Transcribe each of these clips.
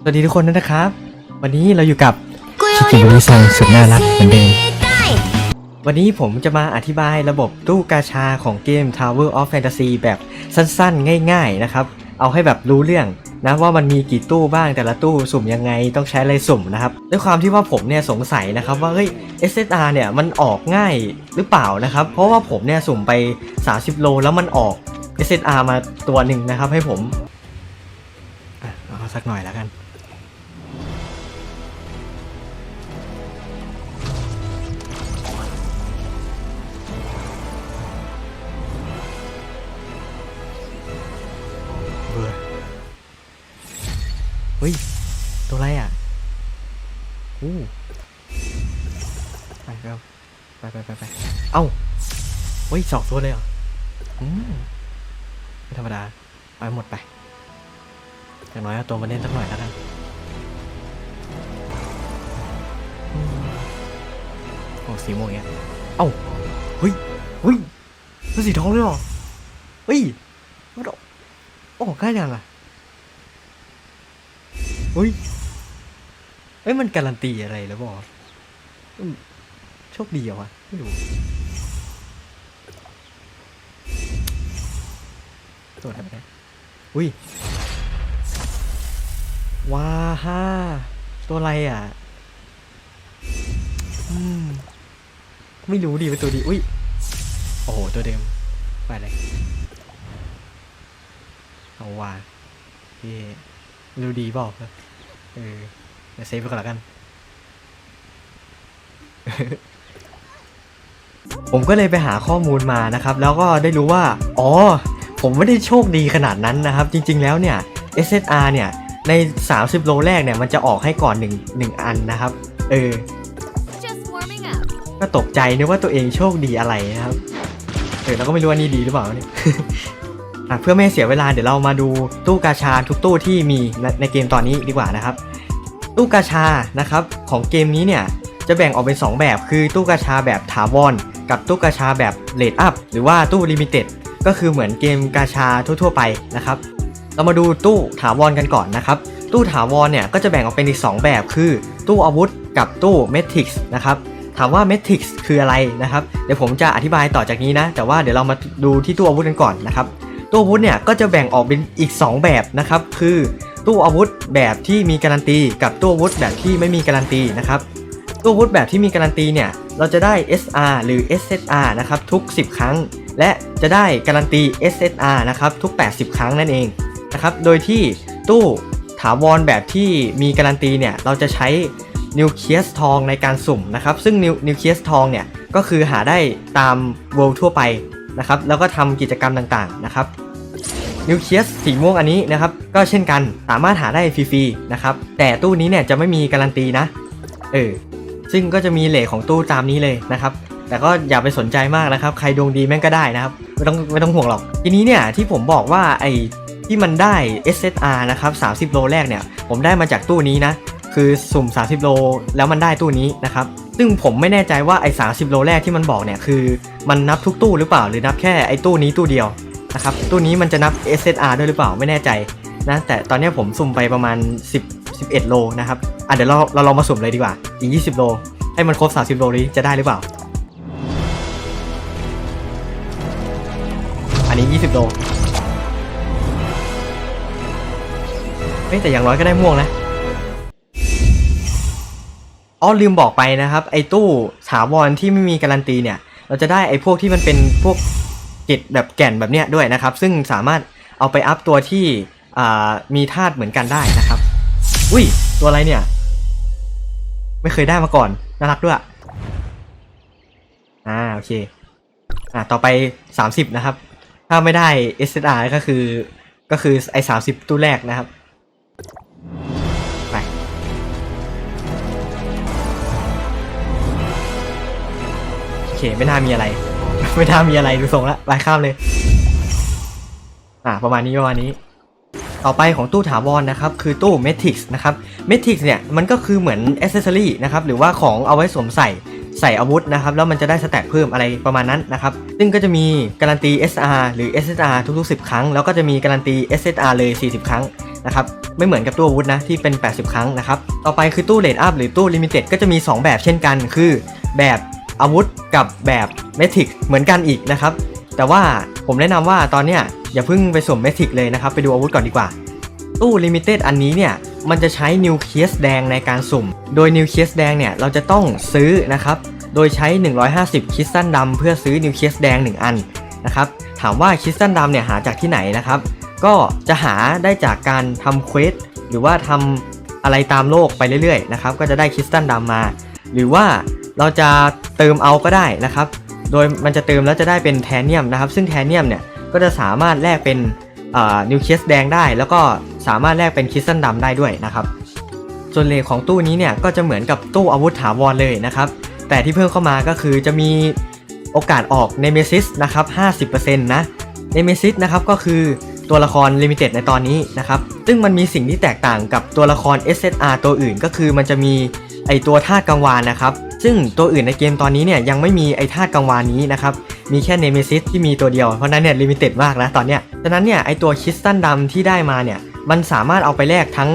สวัสดีทุกคนด้วยนะครับ วันนี้เราอยู่กับชิคกี้พายซังสุดน่ารักเหมือนเดิมวันนี้ผมจะมาอธิบายระบบตู้กาชาของเกม Tower of Fantasy แบบสั้นๆ ง่าย ๆ นะครับ เอาให้แบบรู้เรื่องนะว่ามันมีกี่ตู้บ้างแต่ละตู้สุ่มยังไงต้องใช้อะไรสุ่มนะครับ ด้วยความที่ว่าผมเนี่ยสงสัยนะครับว่าเฮ้ย SSR เนี่ยมันออกง่ายหรือเปล่านะครับ เพราะว่าผมเนี่ยสุ่มไป 30 โลแล้วมันออก SSR มาตัวหนึ่งนะครับให้ผมอะเอาสักหน่อยแล้วกัน เฮ้ย ตัวอะไรอะอู้ไปครับไปไปไปไปเอ้าเฮ้ยสองตัวเลยเหรออืมไม่ธรรมดาเอาหมดไปอย่างน้อยเอาตัวมาเล่นสักหน่อยแล้วกันโอ้สีม่วงเงี้ยเอ้าเฮ้ยเฮ้ยตัวสีทองเลยเหรอเฮ้ยมันออกออกง่ยยังอะ เฮ้ยเอ้ยมันการันตีอะไรแล้วบอกโชคดีเหรอวะไม่รู้ตัวอะไรนี่ยอุ้ยว้าฮ่าตัวอะไรอะอืมไม่รู้ดิเป็นตัวดีอุ้ยโอ้โหตัวเดิมไปเลยเอาว่าเย่ไม่ รู้ดีเปล่าเออเดี๋ยวเซฟไปก่อนละกัน ผมก็เลยไปหาข้อมูลมานะครับ แล้วก็ได้รู้ว่า อ๋อ ผมไม่ได้โชคดีขนาดนั้นนะครับ จริง ๆ แล้วเนี่ย SSR เนี่ย ใน 30 โลแรกเนี่ย มันจะออกให้ก่อน1 1อันนะครับ เออ Just warming up ก็ตกใจนึกว่าตัวเองโชคดีอะไรนะครับ เออเราก็ไม่รู้ว่านี่ดีหรือเปล่าเนี่ยอะ เพื่อไม่ให้เสียเวลาเดี๋ยวเรามาดูตู้กาชาทุกตู้ที่มีในเกมตอนนี้ดีกว่านะครับ ตู้กาชานะครับของเกมนี้เนี่ยจะแบ่งออกเป็น 2 แบบ คือตู้กาชาแบบถาวรกับตู้กาชาแบบเลดอัพหรือว่าตู้ลิมิเต็ดก็คือเหมือนเกมกาชาทั่วๆไปนะครับ เรามาดูตู้ถาวรกันก่อนนะครับ ตู้ถาวรเนี่ยก็จะแบ่งออกเป็นอีก 2 แบบ คือตู้อาวุธกับตู้เมทิกส์นะครับถามว่า m e t r i x คืออะไรนะครับ เดี๋ยวผมจะอธิบายต่อจากนี้นะ แต่ว่าเดี๋ยวเรามาดูที่ตู้อาวุธกันก่อนนะครับ ตู้อาวุธเนี่ยก็จะแบ่งออกเป็นอีก 2 แบบนะครับ คือตู้อาวุธแบบที่มีการันตี กับตู้อาวุธแบบที่ไม่มีการันตีนะครับตู้อาวุธแบบที่มีการันตีเนี่ยเราจะได้ SR หรือ SSR นะครับทุก 10 ครั้ง และจะได้การันตี SSR นะครับทุก 80 ครั้งนั่นเองนะครับโดยที่ตู้ถาวรแบบที่มีการันตีเนี่ยเราจะใช้นิวเคลียสทองในการสุ่มนะครับซึ่งนิวนิวเคลียสทองเนี่ยก็คือหาได้ตามเวิลด์ทั่วไป นะครับแล้วก็ทำกิจกรรมต่างๆนะครับนิวเคลียสสีม่วงอันนี้นะครับก็เช่นกันสามารถหาได้ฟรีๆนะครับแต่ตู้นี้เนี่ยจะไม่มีการันตีนะเออซึ่งก็จะมีเหล่ของตู้ตามนี้เลยนะครับแต่ก็อย่าไปสนใจมากนะครับ ใครดวงดีแม่งก็ได้นะครับไม่ต้องไม่ต้องห่วงหรอก ทีนี้เนี่ยที่ผมบอกว่าไอ้ที่มันได้ SSR นะครับ 30 โลแรกเนี่ย ผมได้มาจากตู้นี้นะ คือสุ่ม 30 โล แล้วมันได้ตู้นี้นะครับ ซึ่งผมไม่แน่ใจว่าไอ้30โลแรกที่มันบอกเนี่ยคือมันนับทุกตู้หรือเปล่าหรือนับแค่ไอ้ตู้นี้ตู้เดียวนะครับตู้นี้มันจะนับ SSR ด้วยหรือเปล่าไม่แน่ใจนะแต่ตอนนี้ผมสุ่มไปประมาณ 10 11 โลนะครับอะเดี๋ยวเราเราลองมาสุ่มเลยดีกว่าอีก 20 โล ให้มันครบ 30 โลนี้จะได้หรือเปล่า อันนี้ 20 โลเฮ้แต่อย่างน้อยก็ได้ม่วงนะ อ๋อลืมบอกไปนะครับ ไอ้ตู้ถาวรที่ไม่มีการันตีเนี่ย เราจะได้ไอ้พวกที่มันเป็นพวกเกตแบบแก่นแบบเนี้ยด้วยนะครับ ซึ่งสามารถเอาไปอัพตัวที่มีธาตุเหมือนกันได้นะครับ อุ้ย ตัวอะไรเนี่ย ไม่เคยได้มาก่อน น่ารักด้วย อ่า โอเค อ่า ต่อไป 30 นะครับ ถ้าไม่ได้ SSR ก็คือ ก็คือไอ้30ตู้แรกนะครับ เคไม่น่ามีอะไร ไม่น่ามีอะไรดูทรงละไปข้ามเลย อ่าประมาณนี้ประมาณนี้ ต่อไปของตู้ถาวรนะครับ คือตู้ m e t r i x นะครับ m e t r i x เนี่ยมันก็คือเหมือนอ c เซ s ซอรี่นะครับหรือว่าของเอาไว้สวมใส่ใส่อาวุธนะครับแล้วมันจะได้สแต็กเพิ่มอะไรประมาณนั้นนะครับ ซึ่งก็จะมีการันตี SR หรือ SSR ทุกๆ 10 ครั้ง แล้วก็จะมีการันตี SSR เลย 40 ครั้งนะครับไม่เหมือนกับตู้อาวุธนะที่เป็น 80 ครั้งนะครับ ต่อไปคือตู้เลดอัพหรือตู้ลิมิเต็ดก็จะมี 2 แบบเช่นกัน คือแบบ อาวุธกับแบบเมทิกเหมือนกันอีกนะครับ แต่ว่าผมแนะนำว่าตอนเนี้ยอย่าเพิ่งไปสุมเมทิกเลยนะครับ ไปดูอาวุธก่อนดีกว่า ตู้ลิมิเต็ดอันนี้เนี่ยมันจะใช้นิวเคลียสแดงในการสุ่ม โดยนิวเคลียสแดงเนี่ยเราจะต้องซื้อนะครับ โดยใช้ 150 คริสตัลดำเพื่อซื้อนิวเคลียสแดง 1 อันนะครับ ถามว่าคริสตัลดำเนี่ยหาจากที่ไหนนะครับ ก็จะหาได้จากการทำเควสหรือว่าทำอะไรตามโลกไปเรื่อยๆนะครับ ก็จะได้คริสตัลดำมา หรือว่า เราจะเติมเอาก็ได้นะครับ โดยมันจะเติมแล้วจะได้เป็นแทนเนียมนะครับ ซึ่งแทนเนียมเนี่ยก็จะสามารถแลกเป็นนิวเคลียสแดงได้ แล้วก็สามารถแลกเป็นคริสตัลดำได้ด้วยนะครับส่วนเลทของตู้นี้เนี่ยก็จะเหมือนกับตู้อาวุธถาวรเลยนะครับ แต่ที่เพิ่มเข้ามาก็คือจะมีโอกาสออกเนเมซิสนะครับ50%นะเนเมซิสนะครับก็คือตัวละครลิมิเต็ดในตอนนี้นะครับ ซึ่งมันมีสิ่งที่แตกต่างกับตัวละคร SSR ตัวอื่น ก็คือมันจะมีไอตัวธาตุกังวานนะครับ ซึ่งตัวอื่นในเกมตอนนี้เนี่ยยังไม่มีไอธาตุกังวานนี้นะครับ มีแค่เนเมซิสที่มีตัวเดียว เพราะนั้นเนี่ยลิมิเต็ดมากนะตอนเนี้ยฉะนั้นเนี่ยไอตัวคริสตัลดำที่ได้มาเนี่ยมันสามารถเอาไปแลกทั้ง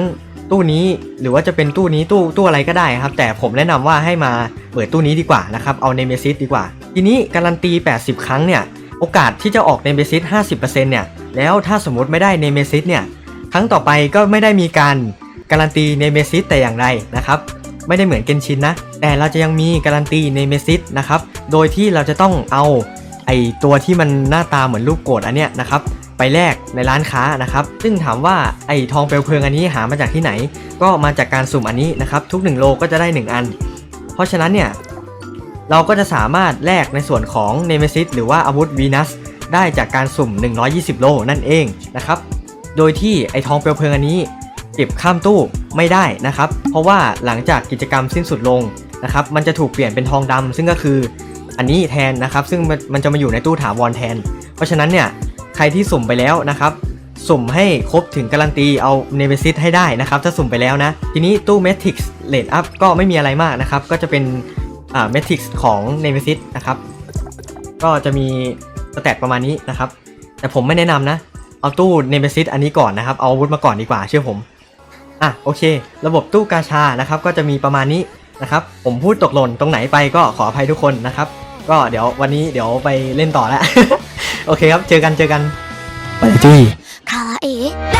ตู้นี้หรือว่าจะเป็นตู้นี้ตู้ตู้อะไรก็ได้ครับ แต่ผมแนะนำว่าให้มาเปิดตู้นี้ดีกว่านะครับเอาเนเมซิสดีกว่า ทีนี้การันตี 80 ครั้งเนี่ยโอกาสที่จะออกเนเมซิส50%เนี่ยแล้วถ้าสมมติไม่ได้เนเมซิสเนี่ยครั้งต่อไปก็ไม่ได้มีการการันตีเนเมซิสแต่อย่างใดนะครับ ไม่ได้เหมือนเกนชินนะ แต่เราจะยังมีการันตีเนเมซิสนะครับ โดยที่เราจะต้องเอาไอตัวที่มันหน้าตาเหมือนรูปโกรธอันเนี้ยนะครับไปแลกในร้านค้านะครับ ซึ่งถามว่าไอทองเปลวเพลิงอันนี้หามาจากที่ไหน ก็มาจากการสุ่มอันนี้นะครับ ทุก 1 โลก็จะได้ 1 อัน เพราะฉะนั้นเนี่ย เราก็จะสามารถแลกในส่วนของเนเมซิสหรือว่าอาวุธวีนัสได้จากการสุ่ม 120 โลนั่นเองนะครับ โดยที่ไอทองเปลวเพลิงอันนี้ เก็บข้ามตู้ไม่ได้นะครับ เพราะว่าหลังจากกิจกรรมสิ้นสุดลงนะครับ มันจะถูกเปลี่ยนเป็นทองดำซึ่งก็คืออันนี้แทนนะครับ ซึ่งมันจะมาอยู่ในตู้ถาวรแทน เพราะฉะนั้นเนี่ยใครที่สุ่มไปแล้วนะครับสุ่มให้ครบถึงการันตีเอาเนเ e ซิสให้ได้นะครับ ถ้าสุ่มไปแล้วนะ ทีนี้ตู้เมทริกส์เลดอัพก็ไม่มีอะไรมากนะครับ ก็จะเป็นเมทริกส์ของเนเ e ซิสนะครับ ก็จะมีสแตทประมาณนี้นะครับ แต่ผมไม่แนะนำนะ เอาตู้เนเ e ซิสอันนี้ก่อนนะครับ เอาอาวุธมาก่อนดีกว่าเชื่อผม อะโอเค ระบบตู้กาชานะครับก็จะมีประมาณนี้นะครับ ผมพูดตกหล่นตรงไหนไปก็ขออภัยทุกคนนะครับ ก็เดี๋ยววันนี้เดี๋ยวไปเล่นต่อแล้ว โอเคครับ เจอกันเจอกันไปจุ้ยคาราเอะ